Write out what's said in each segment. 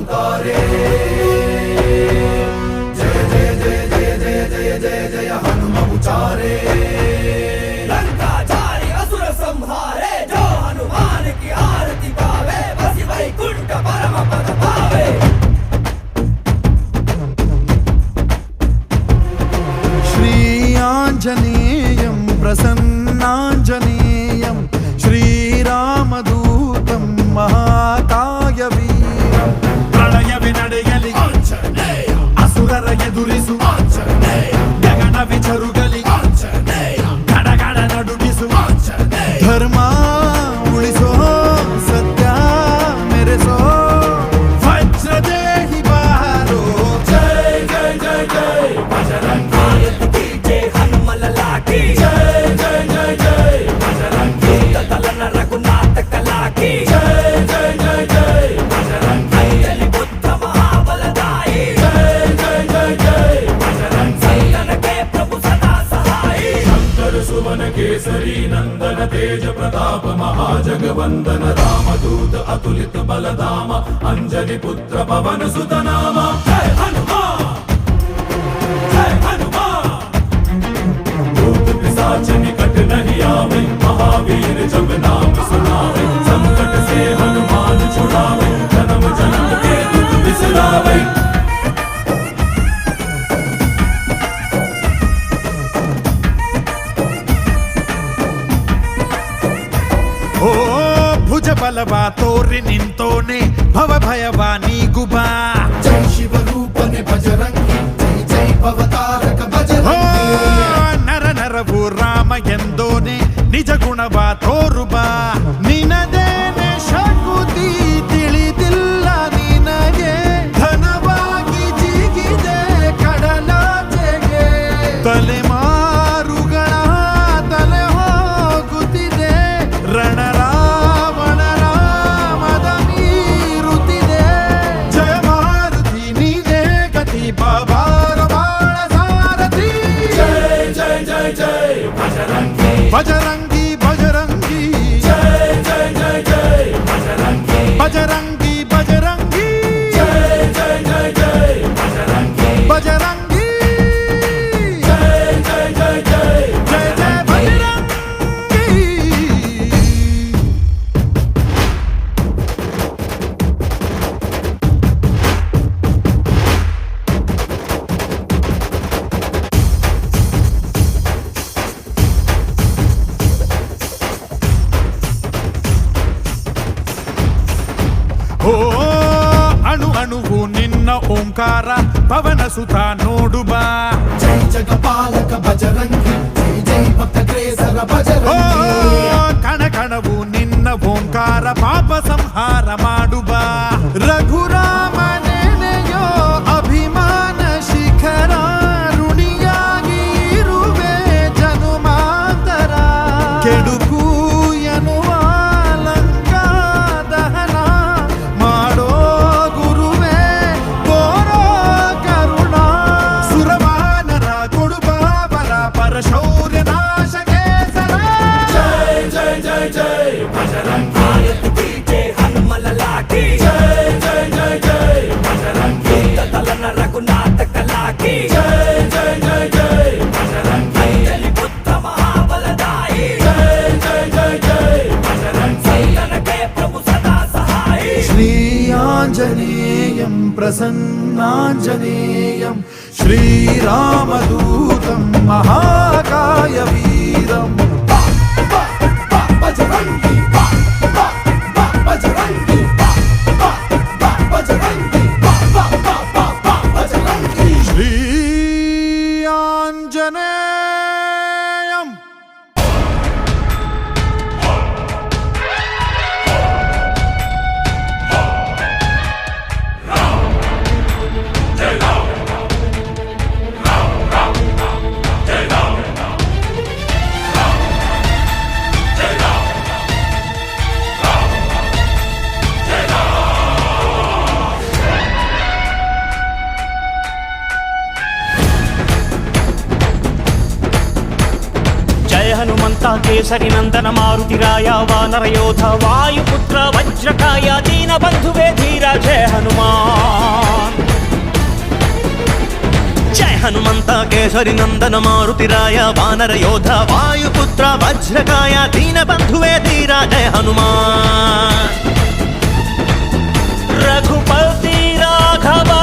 অন্তরে জয় জয় জয় জয় জয় জয় জয় হনুমা উচারে జ్వలన తేజ ప్రతాప మహాజగవందన రామదూత అతులిత బలధామ అంజలి పుత్ర పవన సుతనామ నికట నామ ಓ ಭುಜ ಬಲವಾ ತೋರಿ ನಿಂತೋನೆ ಭವ ಭಯವಾ ನೀಗುಬಾ ಜೈ ಶಿವರೂಪನೆ ಬಜರಂಗಿ ಜೈ ಜೈ ಭವತಾರಕ ಬಜರಂಗಿ ನರ ನರವು ರಾಮ ಎಂದೋನೆ ನಿಜ ಗುಣವಾ ತೋರುಬಾ बजरंगी बजरंगी बजरंगी जय जय जय जय बजरंगी बजरंगी ఓంకార పవన సుత నోడుబా జై జగపాలక బజరంగి జై జై భక్త క్రేసర భజరంగి सन्नाचनेयं श्रीरामदूतम् महा రక్త కేసరి నందన మారుతి రాయ వానరయోధ వాయుపుత్ర వజ్రకాయ దీన బంధువే ధీర జయ హనుమా జయ హనుమంత కేసరి నందన మారుతి రాయ వానర యోధ వాయుపుత్ర వజ్రకాయ దీన బంధువే ధీర జయ హనుమా రఘుపతి రాఘవా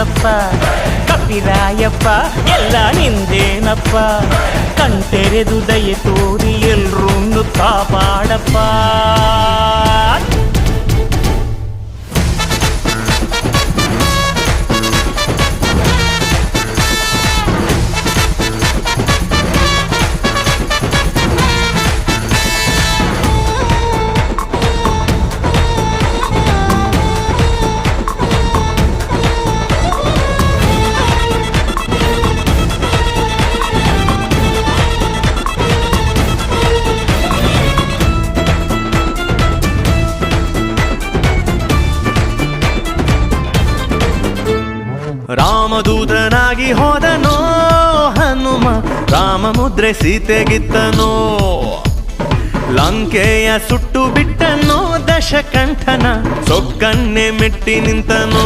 ಹನುಮಂತಪ್ಪ ಕಪಿರಾಯಪ್ಪ ಎಲ್ಲ ನಿಂದೇನಪ್ಪ. ಕಣ್ತೆರೆದು ದಯೆ ತೋರಿ ಎಲ್ರೂ ಕಾಪಾಡಪ್ಪ. ರಾಮದೂತನಾಗಿ ಹೋದನೋ ಹನುಮ ರಾಮ ಮುದ್ರೆ ಸೀತೆಗಿತ್ತನೋ? ಲಂಕೆಯ ಸುಟ್ಟು ಬಿಟ್ಟನೋ ದಶಕಂಠನ ಸೊಕ್ಕನ್ನೆ ಮೆಟ್ಟಿ ನಿಂತನೋ?